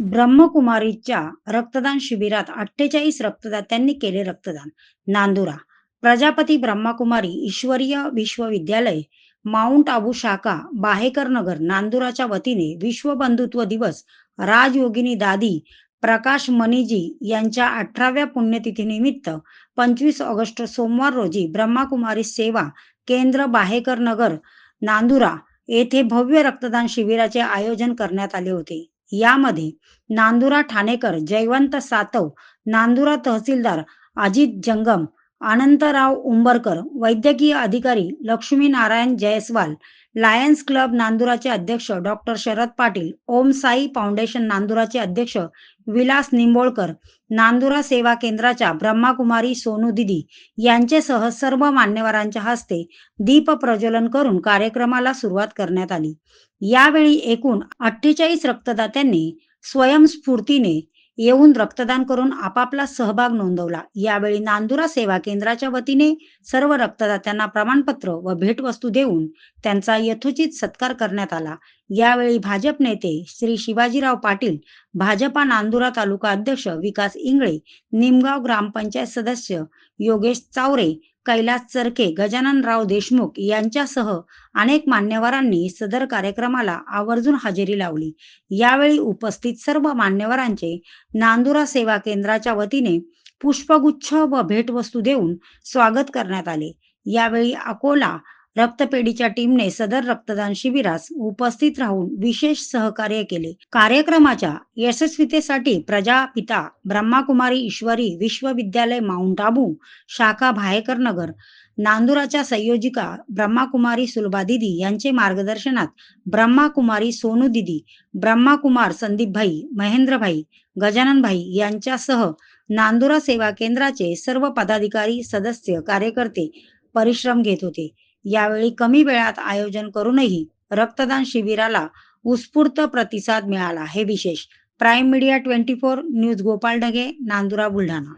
ब्रह्मकुमारीच्या रक्तदान शिबिरात अठ्ठेचाळीस रक्तदात्यांनी केले रक्तदान. नांदुरा प्रजापती ब्रह्मकुमारी ईश्वरीय विश्वविद्यालय माउंट आबू शाखा बाहेकर नगर नांदुराच्या वतीने विश्व बंधुत्व दिवस राजयोगिनी दादी प्रकाश मनीजी यांच्या अठराव्या पुण्यतिथीनिमित्त पंचवीस ऑगस्ट सोमवार रोजी ब्रह्माकुमारी सेवा केंद्र बाहेकर नगर नांदुरा येथे भव्य रक्तदान शिबिराचे आयोजन करण्यात आले होते. यामध्ये नांदुरा ठाणेकर जयवंत सातव नांदुरा तहसीलदार अजित जंगम अनंतराव उंबरकर वैद्यकीय अधिकारी लक्ष्मीनारायण जयस्वाल लायन्स क्लब नांदुराचे अध्यक्ष डॉक्टर शरद पाटील ओम साई फाउंडेशन नांदुराचे अध्यक्ष विलास निंबोळकर नांदुरा सेवा केंद्राच्या ब्रह्माकुमारी सोनू दिदी यांचेसह सर्व मान्यवरांच्या हस्ते दीप प्रज्वलन करून कार्यक्रमाला सुरुवात करण्यात आली. यावेळी एकूण अठ्ठेचाळीस रक्तदात्यांनी स्वयंस्फूर्तीने येऊन रक्तदान करून आपापला सहभाग नोंदवला. यावेळी नांदुरा सेवा केंद्राच्या वतीने सर्व रक्तदात्यांना प्रमाणपत्र व भेटवस्तू देऊन त्यांचा यथोचित सत्कार करण्यात आला. यावेळी भाजप नेते श्री शिवाजीराव पाटील भाजपा नांदुरा तालुका अध्यक्ष विकास इंगळे निमगाव ग्रामपंचायत सदस्य योगेश चावरे कैलास चरके गजाननराव देशमुख यांच्यासह अनेक मान्यवरांनी सदर कार्यक्रमाला आवर्जून हजेरी लावली. यावेळी उपस्थित सर्व मान्यवरांचे नांदुरा सेवा केंद्राच्या वतीने पुष्पगुच्छ व भेटवस्तू देऊन स्वागत करण्यात आले. यावेळी अकोला रक्तपेढीच्या टीमने सदर रक्तदान शिबिरास उपस्थित राहून विशेष सहकार्य केले. कार्यक्रमाच्या यशस्वीतेसाठी प्रजापिता ब्रह्माकुमारी ईश्वरी विश्वविद्यालय माउंट आबू शाखा भायेकर नगर नांदुराच्या संयोजिका ब्रह्माकुमारी सुलभा दिदी यांचे मार्गदर्शनात ब्रह्माकुमारी सोनू दिदी ब्रह्माकुमार संदीपभाई महेंद्रभाई गजाननभाई यांच्यासह नांदुरा सेवा केंद्राचे सर्व पदाधिकारी सदस्य कार्यकर्ते परिश्रम घेत होते. यावेळी कमी वेळात आयोजन करूनही रक्तदान शिबिराला उत्स्फूर्त प्रतिसाद मिळाला. हे विशेष. Prime Media twenty four news Gopal Dhage Nandura Buldhana.